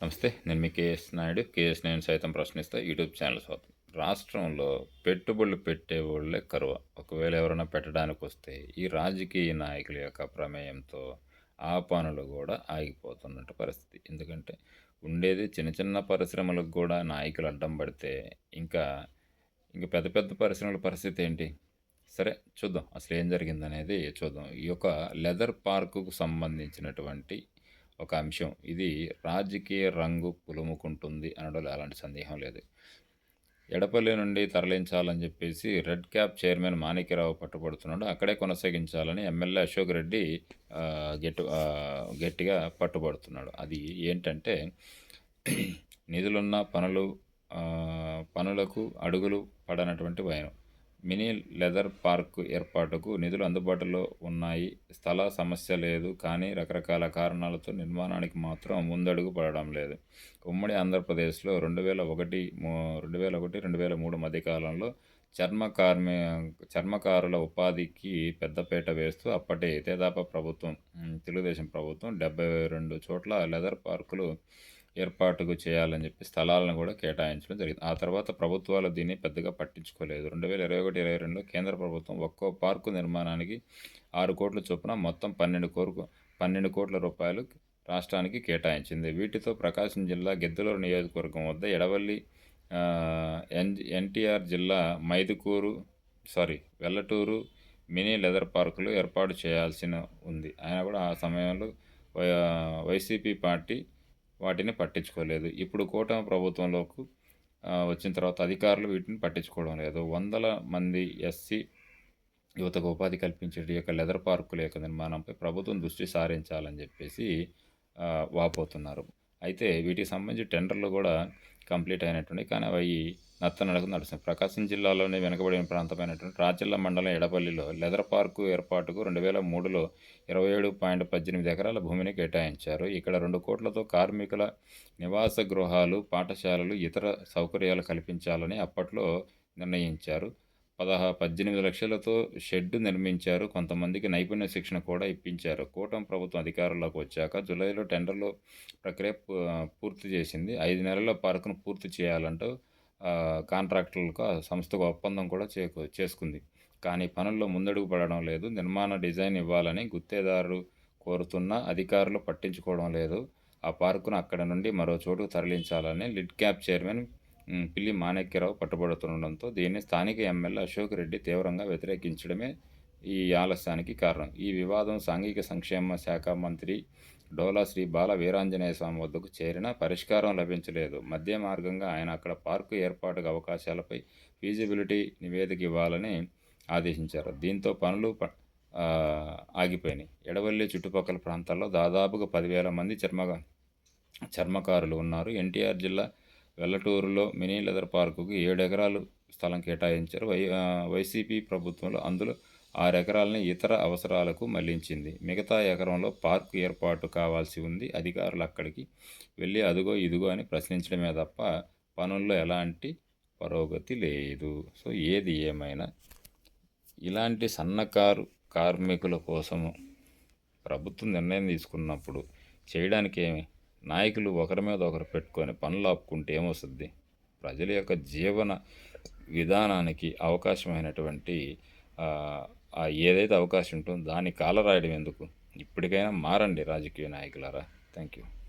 నమస్తే నేను మీ KS Naidu. KS నేను సైతం ప్రశ్నిస్తా. యూట్యూబ్ ఛానల్ స్వాతం. రాష్ట్రంలో పెట్టుబడులు పెట్టే వాళ్ళే కరువ. ఒకవేళ ఎవరైనా పెట్టడానికి వస్తే ఈ రాజకీయ నాయకుల యొక్క ప్రమేయంతో ఆ పనులు కూడా ఆగిపోతున్నట్టు పరిస్థితి. ఎందుకంటే ఉండేది చిన్న చిన్న పరిశ్రమలకు కూడా నాయకులు అడ్డం పడితే ఇంకా ఇంకా పెద్ద పెద్ద పరిశ్రమల పరిస్థితి ఏంటి? సరే చూద్దాం. అసలు ఏం జరిగిందనేది చూద్దాం. ఈ యొక్క లెదర్ పార్కుకు సంబంధించినటువంటి ఒక అంశం. ఇది రాజకీయ రంగు పులుముకుంటుంది అనడంలో ఎలాంటి సందేహం లేదు. ఎడపల్లి నుండి తరలించాలని చెప్పేసి రెడ్ క్యాప్ చైర్మన్ మాణిక్యరావు పట్టుబడుతున్నాడు. అక్కడే కొనసాగించాలని ఎమ్మెల్యే అశోక్ రెడ్డి గట్టి గట్టిగా పట్టుబడుతున్నాడు. అది ఏంటంటే నిధులున్న పనులు పనులకు అడుగులు పడనటువంటి భయం. మినీ లెదర్ పార్క్ ఏర్పాటుకు నిధులు అందుబాటులో ఉన్నాయి. స్థల సమస్య లేదు కానీ రకరకాల కారణాలతో నిర్మాణానికి మాత్రం ముందడుగు పడడం లేదు. ఉమ్మడి ఆంధ్రప్రదేశ్లో రెండు వేల ఒకటి రెండు వేల ఒకటి రెండు వేల మూడు మధ్యకాలంలో చర్మ కార్మి చర్మకారుల ఉపాధికి పెద్దపేట వేస్తూ అప్పటి తేదాప ప్రభుత్వం తెలుగుదేశం ప్రభుత్వం డెబ్బై రెండు చోట్ల లెదర్ పార్కులు ఏర్పాటుకు చేయాలని చెప్పి స్థలాలను కూడా కేటాయించడం జరిగింది. ఆ తర్వాత ప్రభుత్వాలు దీన్ని పెద్దగా పట్టించుకోలేదు. రెండు వేల ఇరవై ఒకటి ఇరవై రెండులో కేంద్ర ప్రభుత్వం ఒక్కో పార్కు నిర్మాణానికి ఆరు కోట్ల చొప్పున మొత్తం పన్నెండు కోరుకు పన్నెండు కోట్ల రూపాయలు రాష్ట్రానికి కేటాయించింది. వీటితో ప్రకాశం జిల్లా గిద్దలూరు నియోజకవర్గం వద్ద ఎడవల్లి ఎన్ ఎన్టీఆర్ జిల్లా Mydukur sorry Vellaturu mini leather పార్కులు ఏర్పాటు చేయాల్సిన ఉంది. ఆయన కూడా ఆ సమయంలో వై వైసీపీ పార్టీ వాటిని పట్టించుకోలేదు. ఇప్పుడు కూటమి ప్రభుత్వంలోకి వచ్చిన తర్వాత అధికారులు వీటిని పట్టించుకోవడం లేదు. వందల మంది ఎస్సీ యువతకు ఉపాధి కల్పించే ఈ యొక్క లెదర్ పార్కుల యొక్క నిర్మాణంపై ప్రభుత్వం దృష్టి సారించాలని చెప్పేసి వాపోతున్నారు. అయితే వీటికి సంబంధించి టెండర్లు కూడా కంప్లీట్ అయినటువంటి కానీ అవి నత్తనడకు నడుస్తున్నాయి. ప్రకాశం జిల్లాలోనే వెనుకబడిన ప్రాంతమైనటువంటి రాచల్ల మండలం ఎడపల్లిలో లెదర్ పార్కు ఏర్పాటుకు రెండు వేల మూడులో ఇరవై ఏడు పాయింట్ పద్దెనిమిది ఎకరాల భూమిని కేటాయించారు. ఇక్కడ రెండు కోట్లతో కార్మికుల నివాస గృహాలు పాఠశాలలు ఇతర సౌకర్యాలు కల్పించాలని అప్పట్లో నిర్ణయించారు. పదహా పద్దెనిమిది లక్షలతో షెడ్ నిర్మించారు. కొంతమందికి నైపుణ్య శిక్షణ కూడా ఇప్పించారు. కూటమి ప్రభుత్వం అధికారంలోకి వచ్చాక జూలైలో టెండర్లు ప్రక్రియ పూ- పూర్తి చేసింది. ఐదు నెలల్లో పార్కును పూర్తి చేయాలంటూ కాంట్రాక్టర్లకు ఆ సంస్థకు ఒప్పందం కూడా చేకు చేసుకుంది. కానీ పనుల్లో ముందడుగు పడడం లేదు. నిర్మాణ డిజైన్ ఇవ్వాలని గుత్తేదారు కోరుతున్న అధికారులు పట్టించుకోవడం లేదు. ఆ పార్కును అక్కడ నుండి మరో చోటుకు తరలించాలని లిడ్ క్యాప్ చైర్మన్ పిల్లి మాణిక్యరావు పట్టుబడుతుండడంతో దీన్ని స్థానిక ఎమ్మెల్యే అశోక్ రెడ్డి తీవ్రంగా వ్యతిరేకించడమే ఈ ఆలస్యానికి కారణం. ఈ వివాదం సాంఘిక సంక్షేమ శాఖ మంత్రి డోలా శ్రీ బాల వీరాంజనేయ స్వామి వద్దకు చేరినా పరిష్కారం లభించలేదు. మధ్య మార్గంగా ఆయన అక్కడ పార్కు ఏర్పాటుకు అవకాశాలపై ఫీజిబిలిటీ నివేదిక ఇవ్వాలని ఆదేశించారు. దీంతో పనులు ప- ఆగిపోయినాయి. ఎడవల్లి చుట్టుపక్కల ప్రాంతాల్లో దాదాపుగా పదివేల మంది చర్మ చర్మకారులు ఉన్నారు. ఎన్టీఆర్ జిల్లా వెల్లటూరులో మినీ లెదర్ పార్కుకు ఏడు ఎకరాలు స్థలం కేటాయించారు. వై వైసీపీ ప్రభుత్వంలో అందులో ఆరు ఎకరాలని ఇతర అవసరాలకు మళ్ళించింది. మిగతా ఎకరంలో పార్కు ఏర్పాటు కావాల్సి ఉంది. అధికారులు అక్కడికి వెళ్ళి అదుగో ఇదిగో అని ప్రశ్నించడమే తప్ప పనుల్లో ఎలాంటి పురోగతి లేదు. సో ఏది ఏమైనా ఇలాంటి సన్నకారు కార్మికుల కోసము ప్రభుత్వం నిర్ణయం తీసుకున్నప్పుడు చేయడానికి ఏమి నాయకులు ఒకరి మీద ఒకరు పెట్టుకొని పనులు ఆపుకుంటే ఏమొస్తుంది? ప్రజల యొక్క జీవన విధానానికి అవకాశమైనటువంటి ఏదైతే అవకాశం ఉంటుందో దాన్ని కాలరాయడం ఎందుకు? ఇప్పటికైనా మారండి రాజకీయ నాయకులారా. Thank you